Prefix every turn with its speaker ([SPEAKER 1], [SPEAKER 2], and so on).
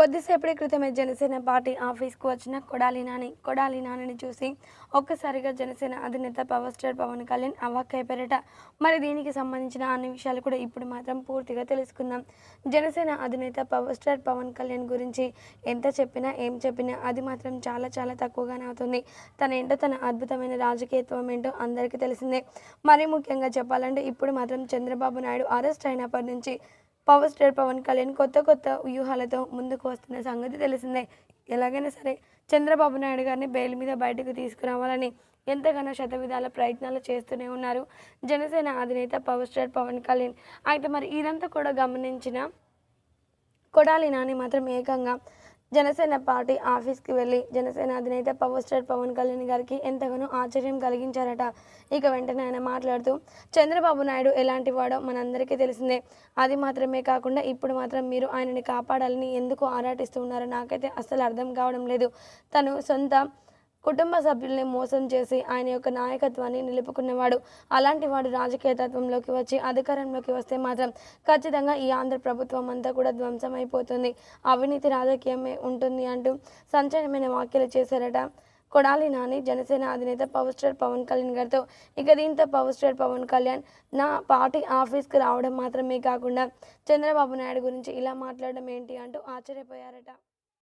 [SPEAKER 1] కొద్దిసేపటి క్రితమే జనసేన పార్టీ ఆఫీస్కు వచ్చిన కొడాలి నాని కొడాలి నానిని చూసి ఒక్కసారిగా జనసేన అధినేత పవర్ స్టార్ పవన్ కళ్యాణ్ అవాక్కైపోయారట. మరి దీనికి సంబంధించిన అన్ని విషయాలు కూడా ఇప్పుడు మాత్రం పూర్తిగా తెలుసుకుందాం. జనసేన అధినేత పవర్ స్టార్ పవన్ కళ్యాణ్ గురించి ఎంత చెప్పినా ఏం చెప్పినా అది మాత్రం చాలా చాలా తక్కువగానే అవుతుంది. తన ఏంటో తన అద్భుతమైన రాజకీయత్వం ఏంటో అందరికీ తెలిసిందే. మరీ ముఖ్యంగా చెప్పాలంటే ఇప్పుడు మాత్రం చంద్రబాబు నాయుడు అరెస్ట్ అయినప్పటి నుంచి పవర్ స్టార్ పవన్ కళ్యాణ్ కొత్త కొత్త వ్యూహాలతో ముందుకు వస్తున్న సంగతి తెలిసిందే. ఎలాగైనా సరే చంద్రబాబు నాయుడు గారిని బెయిల్ మీద బయటకు తీసుకురావాలని ఎంతగానో శతవిధాల ప్రయత్నాలు చేస్తూనే ఉన్నారు. జనసేన అధినేత పవర్ స్టార్ పవన్ కళ్యాణ్. అయితే మరి ఇదంతా కూడా గమనించిన కొడాలి నాని మాత్రం ఏకంగా జనసేన పార్టీ ఆఫీస్కి వెళ్ళి జనసేన అధినేత పవర్ స్టార్ పవన్ కళ్యాణ్ గారికి ఎంతగానో ఆశ్చర్యం కలిగించారట. ఇక వెంటనే ఆయన మాట్లాడుతూ చంద్రబాబు నాయుడు ఎలాంటి వాడో మనందరికీ తెలిసిందే. అది మాత్రమే కాకుండా ఇప్పుడు మాత్రం మీరు ఆయనని కాపాడాలని ఎందుకు ఆరాటిస్తూ ఉన్నారో నాకైతే అస్సలు అర్థం కావడం లేదు. తను సొంత కుటుంబ సభ్యుల్ని మోసం చేసి ఆయన యొక్క నాయకత్వాన్ని నిలుపుకున్నవాడు. అలాంటి వాడు రాజకీయ తత్వంలోకి వచ్చి అధికారంలోకి వస్తే మాత్రం ఖచ్చితంగా ఈ ఆంధ్ర ప్రభుత్వం అంతా కూడా ధ్వంసమైపోతుంది. అవినీతి రాజకీయమే ఉంటుంది అంటూ సంచలనమైన వ్యాఖ్యలు చేశారట కొడాలి నాని జనసేన అధినేత పవర్ స్టార్ పవన్ కళ్యాణ్ గారితో. ఇక దీంతో పవర్ స్టార్ పవన్ కళ్యాణ్ నా పార్టీ ఆఫీస్కి రావడం మాత్రమే కాకుండా చంద్రబాబు నాయుడు గురించి ఇలా మాట్లాడడం ఏంటి అంటూ ఆశ్చర్యపోయారట.